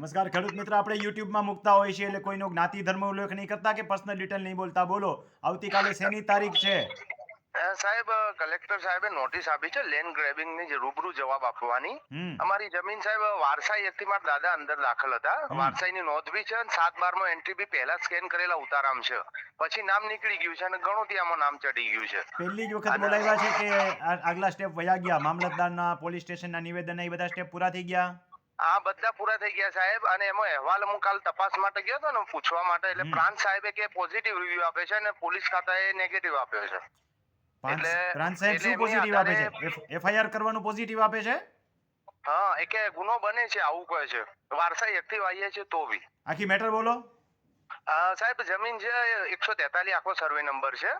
નમસ્કાર. ખેડૂત મિત્ર આપણે યુટ્યુબમાં મૂકતા હોય છે એટલે કોઈનો જ્ઞાતિ ધર્મ ઉલ્લેખ નહીં કરતા કે પર્સનલ ડિટેલ નહીં બોલતા. બોલો આવતીકાલે શેની તારીખ છે? સાહેબ કલેક્ટર સાહેબે નોટિસ આપી છે લેન્ડ ગ્રેબિંગની રૂબરૂ જવાબ આપવાની. અમારી જમીન સાહેબ વારસાઈ એકથી મારા દાદા અંદર દાખલ હતા. વારસાઈ ની નોંધ બી છે અને સાત બારમાં એન્ટ્રી બી પહેલા સ્કેન કરેલા ઉતારામ છે. પછી નામ નીકળી ગયું છે અને ઘણું ત્યાંમાં નામ ચડી ગયું છે. પહેલી જ વખત બોલાવ્યા છે કે આગલા સ્ટેપ વયા ગયા. મામલતદાર ના પોલીસ સ્ટેશન ના નિવેદન એ બધા સ્ટેપ પૂરા થઈ ગયા? આ બધા પૂરા થઈ ગયા સાહેબ અને એમાં અહેવાલ હું કાલ તપાસ માટે ગયો હતો ને પૂછવા માટે એટલે પ્રાંત સાહેબે કે પોઝિટિવ રિવ્યુ આપે છે અને પોલીસ ખાતાએ નેગેટિવ આપ્યો છે. એટલે- પ્રાંત સાહેબ શું પોઝિટિવ આપે છે? એફઆઈઆર કરવાનું પોઝિટિવ આપે છે? હા એ કે ગુનો બને છે આવું કહે છે. વારસાઈ એક્ટિવ આવીએ છે તો બી. આખી મેટર બોલો. સાહેબ જમીન છે એકસો તેતાલીસ આખો સર્વે નંબર છે.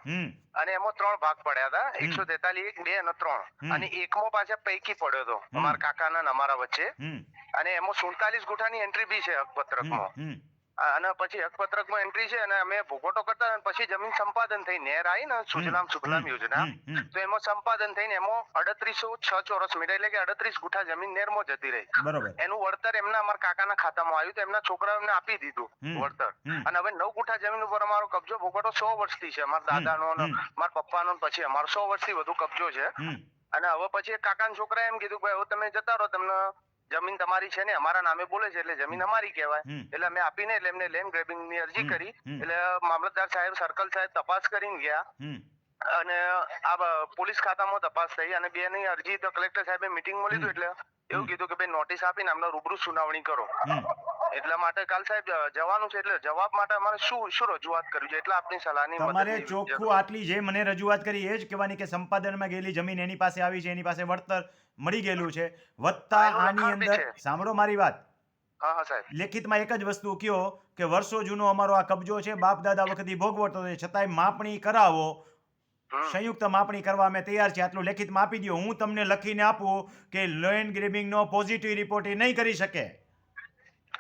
અને એમાં ત્રણ ભાગ પડ્યા હતા. એકસો તેતાલીસ એક બે અને ત્રણ. અને એકમો પાછા પૈકી પડ્યો હતો. અમારા કાકાના અમારા વચ્ચે. અને એમાં સુડતાલીસ ગુઠાની એન્ટ્રી બી છે પત્રકમાં અને પછી હકપત્રકમાં એન્ટ્રી છે અને અમે ભોગવટો કરતા અને પછી જમીન સંપાદન થઈ. નેર આવી ને સુજલામ સુફલામ યોજના. તો એમાં સંપાદન થઈને એમાં અડત્રીસો છ ચોરસ મીટર એટલે કે અડત્રીસ ગુઠા જમીન નેરમાં જતી રહી. એનું વળતર એમના અમારા કાકાના ખાતામાં આવ્યું તો એમના છોકરા એમને આપી દીધું વળતર. અને હવે નવ ગુઠા જમીન ઉપર અમારો કબજો ભોગવટો સો વર્ષથી છે. અમારા દાદાનો નો મારા પપ્પાનો પછી અમારો સો વર્ષથી વધુ કબજો છે. અને હવે પછી કાકાના છોકરાએ એમ કીધું કે ભાઈ હવે તમે જતા રહો તમને જમીન તમારી છે ને અમારા નામે બોલે છે એટલે જમીન અમારી કહેવાય. એટલે અમે આપીને એટલે એમને લેન્ડ ગ્રેબિંગની અરજી કરી. એટલે મામલતદાર સાહેબ સર્કલ સાહેબ તપાસ કરીને ગયા. અને આ પોલીસ ખાતામાં તપાસ થઈ અને બે ની અરજી તો કલેક્ટર સાહેબે મિટિંગમાં લીધું એટલે એવું કીધું કે ભાઈ નોટિસ આપીને અમને રૂબરૂ સુનાવણી કરો. એટલા માટે કાલ સાહેબ જવાનું છે એટલે જવાબ માટે અમારે શું શું રજૂઆત કરવી છે એટલે આપની સલાહની તમારે ચોખ્ખું આટલી જે મને રજૂઆત કરી એ જ કહેવાની કે સંપાદનમાં ગયેલી જમીન એની પાસે આવી છે એની પાસે વળતર મળી ગયેલું છે. વત્તા આની અંદર સાંભળો મારી વાત. હા હા સાહેબ. લેખિતમાં એક જ વસ્તુ કયો કે વર્ષો જૂનો અમારો આ કબજો છે બાપ દાદા વખતથી ભોગવતો છે છતાંય માપણી કરાવો. સંયુક્ત માપણી કરવા અમે તૈયાર છે આટલું લેખિતમાં આપી દો હું તમને લખીને આપું કે લેન્ડ ગ્રેબિંગનો પોઝિટિવ રિપોર્ટ એ નહીં કરી શકે.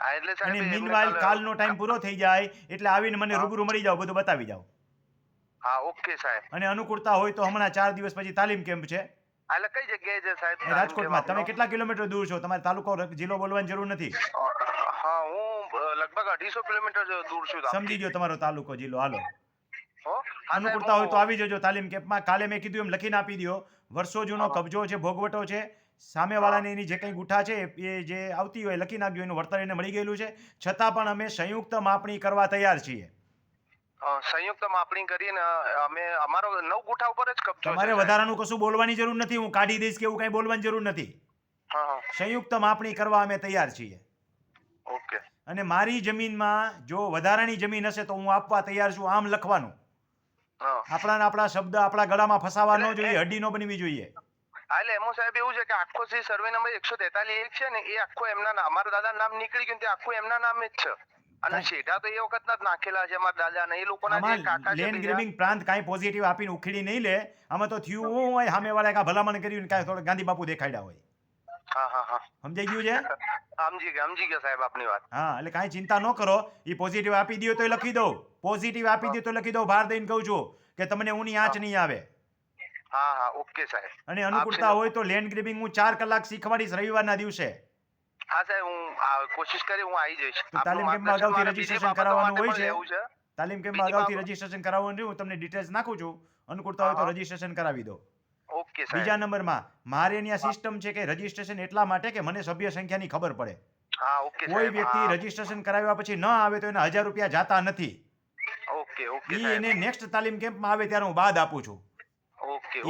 અને મીનવાઇલ કાલનો ટાઈમ પૂરો થઈ જાય એટલે આવીને મને રૂબરૂ મળી જાવ બધું બતાવી જાવ હા ઓકે સાહેબ. અને અનુકૂળતા હોય તો હમણાં ચાર દિવસ પછી તાલીમ કેમ્પ છે. એટલે કઈ જગ્યાએ છે સાહેબ? રાજકોટમાં. તમે કેટલા કિલોમીટર દૂર છો? તમારે તાલુકો જિલ્લો બોલવાની જરૂર નથી. હા હું લગભગ અઢીસો કિલોમીટર દૂર છું સમજી ગયો તમારો તાલુકો જિલ્લો. હાલો. અનુકૂળતા હોય તો આવી જજો તાલીમ કેમ્પમાં. કાલે મેં કીધું એમ લખીને આપી દો વર્ષો જૂનો કબજો છે ભોગવટો છે. સામેવાળાની એની જે કંઈ ગુઠા છે એ જે આવતી હોય લખી નાખ્યું એનું વળતર એને મળી ગયેલું છે. છતાં પણ અમે સંયુક્ત માપણી કરવા તૈયાર છીએ. સંયુક્ત માપણી કરીને અમે અમારો નવ ગુઠા ઉપર જ કબજો તમારે વધારાનું કશું બોલવાની જરૂર નથી હું કાઢી દઈશ કે એવું કંઈ બોલવાની જરૂર નથી. સંયુક્ત માપણી કરવા અમે તૈયાર છીએ. ઓકે. અને મારી જમીનમાં જો વધારાની જમીન હશે તો હું આપવા તૈયાર છું આમ લખવાનું. આપણા આપણા શબ્દ આપણા ગળામાં ફસાવા ન જોઈએ હડ્ડી ન બનવી જોઈએ. હા, એટલે એમાં સાહેબ એવું છે કે આખો જે સર્વે નંબર એકસો તેતાલીસ એક છે ને એ આખો એમના નામ મારા દાદા નામ નીકળી ગયું તે આખું એમના નામે જ છે. અને કાંઈ- તો એ વખતના જ નાખેલા છે મારા દાદા ને એ લોકોના જે કાકા છે લેન્ડ ગ્રેબિંગ પ્રાંત કાંઈ પોઝિટિવ આપીને ઉખેડી નહીં લે આમાં તો થયું હું હોય સામેવાળાએ કાંઈ ભલામણ કર્યું ને કાંઈ થોડો ગાંધી બાપુ દેખાડ્યા હોય. હા હા હા. સમજાઈ ગયું છે? સમજી ગયા સમજી ગયા સાહેબ આપની વાત. હા એટલે કાંઈ ચિંતા ન કરો એ પોઝિટિવ આપી દો તો લખી દો પોઝિટિવ આપી દો તો લખી દો બહાર દઈને કહું છું કે તમને ઊની આંચ નહીં આવે. હા હા ઓકે સાહેબ. અને અનુકૂળતા હોય તો લેન્ડ ગ્રેબિંગ હું ચાર કલાક શીખવાડીશ રવિવારના દિવસે. હા સાહેબ હું કોશિશ કરી હું આવી જઈશ. તાલીમ કેમ્પમાં અગાઉથી બીજી બાબતો કરાવવાનું હોય છે. તાલીમ કેમ્પમાં અગાઉથી રજીસ્ટ્રેશન કરાવવાનું રહ્યું હું તમને ડિટેલ્સ નાખું છું. અનુકૂળતા હોય તો. રજીસ્ટ્રેશન કરાવી દો. ઓકે બીજા સાહેબ નંબરમાં મારે ત્યાં સિસ્ટમ છે કે રજીસ્ટ્રેશન એટલા માટે કે મને સભ્ય સંખ્યાની ખબર પડે. હા ઓકે કોઈ વ્યક્તિ રજીસ્ટ્રેશન કરાવ્યા પછી ન આવે તો એના હજાર રૂપિયા જાતા નથી. ઓકે ઓકે એને નેક્સ્ટ તાલીમ કેમ્પમાં આવે ત્યારે હું બાદ આપું છું.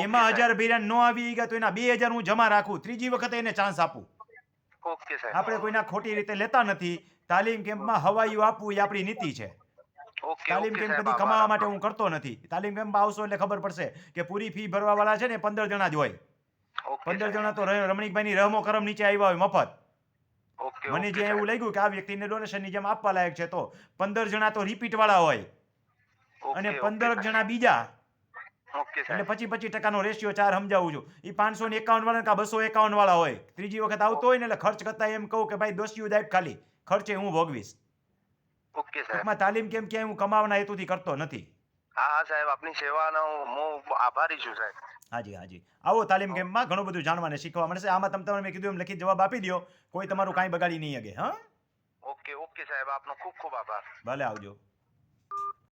એમાં હજાર ભેરા ન આવી ગયા તો એના બે હજાર હું જમા રાખું. ત્રીજી વખતે એને ચાન્સ આપું. ઓકે સાહેબ. આપણે કોઈના ખોટી રીતે લેતા નથી. તાલીમ કેમ્પમાં હવાયું આપવું એ આપણી નીતિ છે. તાલીમ કેમ્પ કદી કમાવા માટે હું કરતો નથી. તાલીમ કેમ્પમાં આવશો એટલે ખબર પડશે કે પૂરી ફી ભરવા વાળા છે ને પંદર જણા જ હોય. પંદર જણા તો રમણીકભાઈ રમણીકભાઈની રહમો કરમ નીચે આવ્યા હોય મફત. મને જે એવું લાગ્યું કે આ વ્યક્તિને ડોનેશનની જેમ આપવા લાયક છે તો પંદર જણા તો રિપીટ વાળા હોય. અને પંદર જણા બીજા એટલે પચીસ પચીસ ટકાનો રેશિયો ચાર સમજાવું છું. એ પાંચસો ને એકાવન વાળા કા બસો એકાવન વાળા હોય? ત્રીજી વખત આવતો હોય ને એટલે ખર્ચ કરતા એમ કહું કે ભાઈ દોષીઓ દાયબ ખાલી. ખર્ચે હું ભોગવીશ. ઓકે સાહેબ. તાલીમ કેમ ક્યાંય હું કમાવાના હેતુથી કરતો નથી. હા સાહેબ આપની સેવાનો હું હું આભારી છું સાહેબ. હાજી હાજી. આવો તાલીમ કેમ્પમાં ઘણું બધું જાણવા અને શીખવા મળશે. આમાં તમે તમને મેં કીધું એમ લખી જવાબ આપી દો કોઈ તમારું કાંઈ બગાડી નહીં શકે હા? ઓકે ઓકે સાહેબ આપનો ખૂબ ખૂબ આભાર. ભલે આવજો.